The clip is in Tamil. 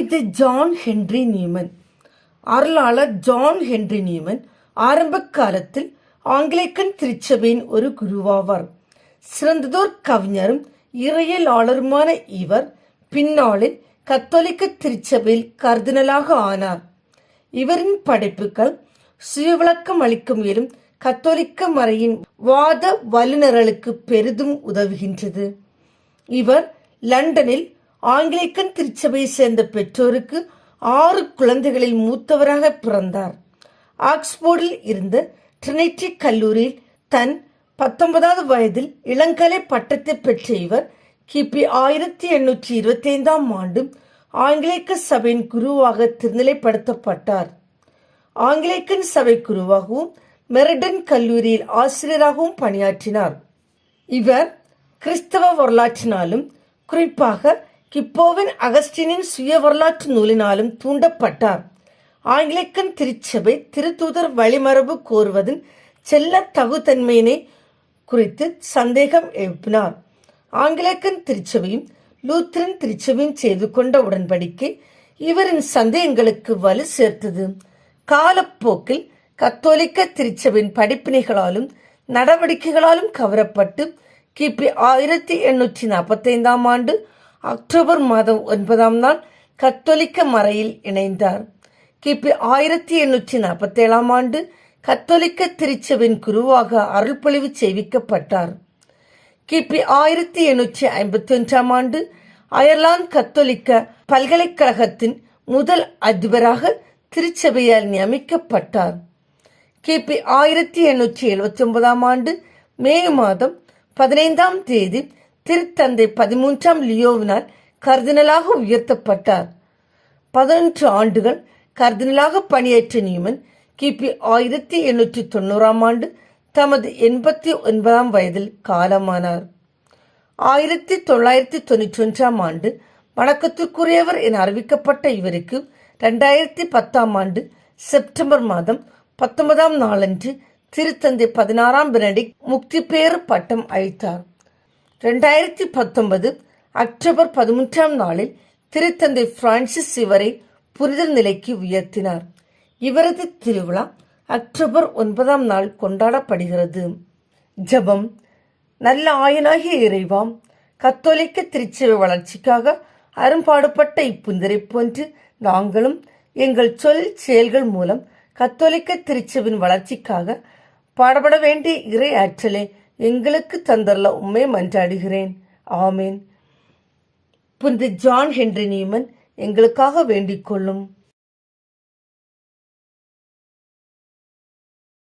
புனித ஜான் ஹென்றி நியூமன் அருளாளர் ஜான் ஹென்றி நியூமன் ஆரம்ப காலத்தில் ஆங்கிலேக்கன் திருச்சபையின் ஒரு குருவாவார். சிறந்ததோர் கவிஞரும் இறையலாளருமான இவர் பின்னாளில் கத்தோலிக்க திருச்சபையில் கர்தினலாக ஆனார். இவரின் படைப்புகள் சுயவிளக்கம் அளிக்க மேலும் கத்தோலிக்க மறையின் வாத வல்லுநர்களுக்கு பெரிதும் உதவுகின்றது. இவர் லண்டனில் ஆங்கிலிக்கன் திருச்சபையை சேர்ந்த பெற்றோருக்கு ஆறு குழந்தைகளில் மூத்தவராக பிறந்தார். ஆக்ஸ்போர்டில் இருந்த ட்ரினிட்டி கல்லூரியில் தன் பத்தொன்பதாவது வயதில் இளங்கலை பட்டத்தை பெற்ற இவர் கிபி ஆயிரத்தி எண்ணூற்றி இருபத்தி ஐந்தாம் ஆண்டு ஆங்கிலேக்க சபையின் குருவாக திருநிலைப்படுத்தப்பட்டார். ஆங்கிலேக்கன் சபை குருவாகவும் மெரிடன் கல்லூரியில் ஆசிரியராகவும் பணியாற்றினார். இவர் கிறிஸ்தவ வரலாற்றினாலும் குறிப்பாக கிப்போவின் அகஸ்டினின் சுய வரலாற்று நூலினாலும் தூண்டப்பட்டார். ஆங்கிலேக்கன் திருச்சபை திருத்தூதர் வழிமரபு கோருவதன் செல்ல தகுத்தன்மையினை குறித்து சந்தேகம் எழுப்பினார். ஆங்கிலேக்கன் திருச்சபையும் லூத்ரன் திருச்சபையும் செய்து கொண்ட உடன்படிக்கை இவரின் சந்தேகங்களுக்கு வலு சேர்த்தது. காலப்போக்கில் கத்தோலிக்க திருச்சபையின் படிப்பினைகளாலும் நடவடிக்கைகளாலும் கவரப்பட்டு கிபி ஆயிரத்தி எண்ணூற்றி நாற்பத்தைந்தாம் ஆண்டு அக்டோபர் மாதம் ஒன்பதாம் நாள் கத்தோலிக்க மறையில் இணைந்தார். கிபி ஆயிரத்தி எண்ணூற்றி நாற்பத்தேழாம் ஆண்டு கத்தோலிக்க திருச்சபையின் குருவாக அருள்பொழிவு செய்விக்கப்பட்டார். கிபி ஆயிரத்தி எண்ணூற்றி ஐம்பத்தி ஒன்றாம் ஆண்டு அயர்லாந்து கத்தோலிக்க பல்கலைக்கழகத்தின் முதல் அதிபராக திருச்சபையால் நியமிக்கப்பட்டார். கிபி ஆயிரத்தி எண்ணூற்றி எழுபத்தி ஒன்பதாம் ஆண்டு மே மாதம் பதினைந்தாம் தேதி திருத்தந்தை பதிமூன்றாம் லியோவினால் கர்தினலாக உயர்த்தப்பட்டார். பதினொன்று ஆண்டுகள் கர்தினலாக பணியேற்ற நியூமன் கிபி ஆயிரத்தி எண்ணூற்றி தொண்ணூறாம் ஆண்டு தமது எண்பத்தி ஒன்பதாம் வயதில் காலமானார். ஆயிரத்தி தொள்ளாயிரத்தி தொண்ணூற்றி ஒன்றாம் ஆண்டு வணக்கத்திற்குரியவர் என அறிவிக்கப்பட்ட இவருக்கு ரெண்டாயிரத்தி பத்தாம் ஆண்டு செப்டம்பர் மாதம் பத்தொன்பதாம் நாளன்று திருத்தந்தை பதினாறாம் பெனடிக் முக்தி பேறு பட்டம் அளித்தார். ரெண்டாயிரத்தி பத்தொன்பது அக்டோபர் பதிமூன்றாம் நாளில் திருத்தந்தை பிரான்சிஸ் இவரை புரிதல் நிலைக்கு உயர்த்தினார். இவரது திருவிழா அக்டோபர் ஒன்பதாம் நாள் கொண்டாடப்படுகிறது. ஜெபம் நல்ல ஆயனாகிய இறைவாம் கத்தோலிக்க திருச்சபை வளர்ச்சிக்காக அரும்பாடுபட்ட இப்புந்தரை போன்று நாங்களும் எங்கள் சொல் செயல்கள் மூலம் கத்தோலிக்க திருச்சபின் வளர்ச்சிக்காக பாடுபட வேண்டிய இறை ஆற்றலை எங்களுக்கு தந்தரல உண்மை மன்றாடுகிறேன். ஆமேன். புனித ஜான் ஹென்றி நியூமன் எங்களுக்காக வேண்டிக் கொள்ளும்.